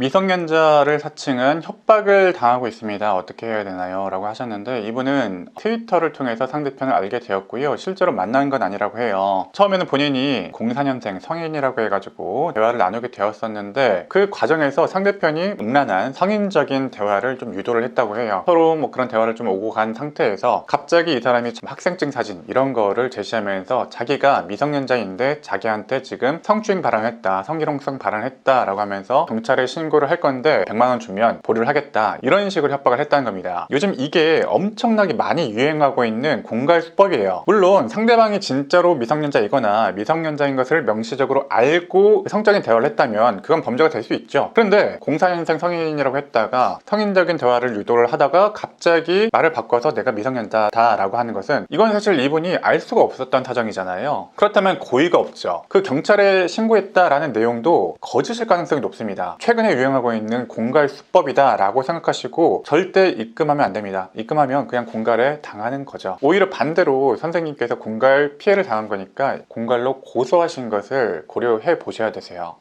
미성년자를 사칭은 협박을 당하고 있습니다. 어떻게 해야 되나요? 라고 하셨는데 이분은 트위터를 통해서 상대편을 알게 되었고요. 실제로 만난 건 아니라고 해요. 처음에는 본인이 04년생 성인이라고 해가지고 대화를 나누게 되었었는데 그 과정에서 상대편이 음란한 성인적인 대화를 좀 유도를 했다고 해요. 서로 뭐 그런 대화를 좀 오고 간 상태에서 갑자기 이 사람이 좀 학생증 사진 이런 거를 제시하면서 자기가 미성년자인데 자기한테 지금 성추행 발언했다, 성희롱성 발언했다 라고 하면서 경찰에 신 고를 할 건데 100만 원 주면 보류를 하겠다 이런 식으로 협박을 했다는 겁니다. 요즘 이게 엄청나게 많이 유행하고 있는 공갈 수법이에요. 물론 상대방이 진짜로 미성년자이거나 미성년자인 것을 명시적으로 알고 성적인 대화를 했다면 그건 범죄가 될 수 있죠. 그런데 04년생 성인이라고 했다가 성인적인 대화를 유도를 하다가 갑자기 말을 바꿔서 내가 미성년자다 라고 하는 것은 이건 사실 이분이 알 수가 없었던 사정이잖아요. 그렇다면 고의가 없죠. 그 경찰에 신고했다라는 내용도 거짓일 가능성이 높습니다. 최근에 유행하고 있는 공갈 수법이다 라고 생각하시고 절대 입금하면 안 됩니다. 입금하면 그냥 공갈에 당하는 거죠. 오히려 반대로 선생님께서 공갈 피해를 당한 거니까 공갈로 고소하신 것을 고려해 보셔야 되세요.